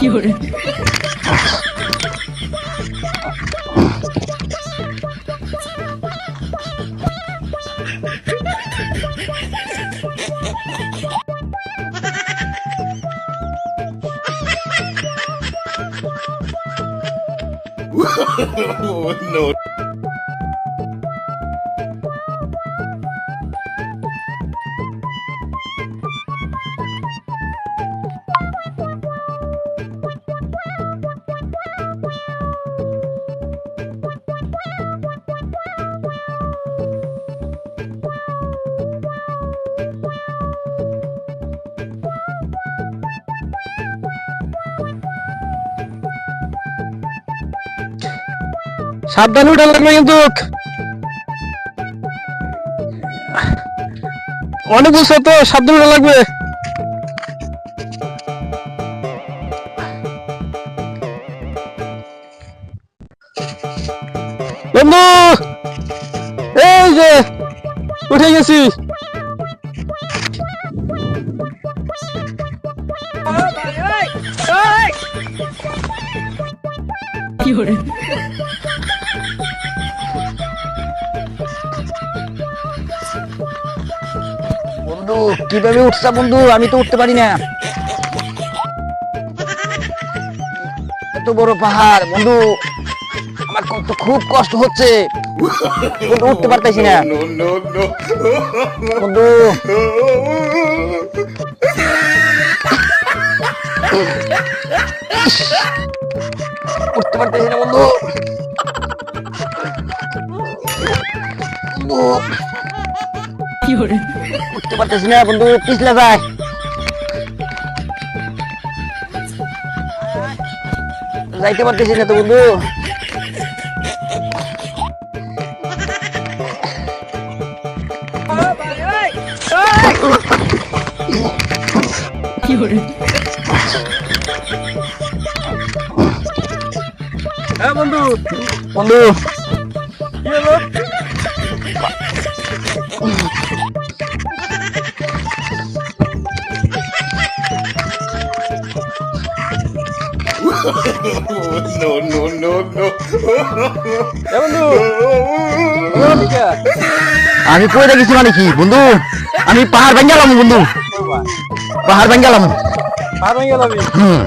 夜。oh no. সাবধানে উঠা লাগবে কিন্তু। অনেক বুঝছ তো, সাবধানে উঠা লাগবে। বন্ধু, এই যে, উঠে গেছি। বন্ধু, কীভাবে উঠছা বন্ধু? আমি তো উঠতে পারি না। এত বড় পাহাড়, বন্ধু, আমার কত খুব কষ্ট হচ্ছে। বন্ধু, উঠতে পারতেছি না. বন্ধু। উঠতে পারতেছি না, বন্ধু। উঠতে পারতেছি না বন্ধু পিছলে যায় যাইতে পারতেছি না তো বন্ধু। হ্যাঁ বন্ধু। বন্ধু। No, no, no, no. কে? আমি কই গেছি মানে কি বন্ধু? আমি পাহাড় ভেঙে গেলাম বন্ধু। পাহাড় ভেঙে গেলাম। পার হয়ে গেল আমি। হুম।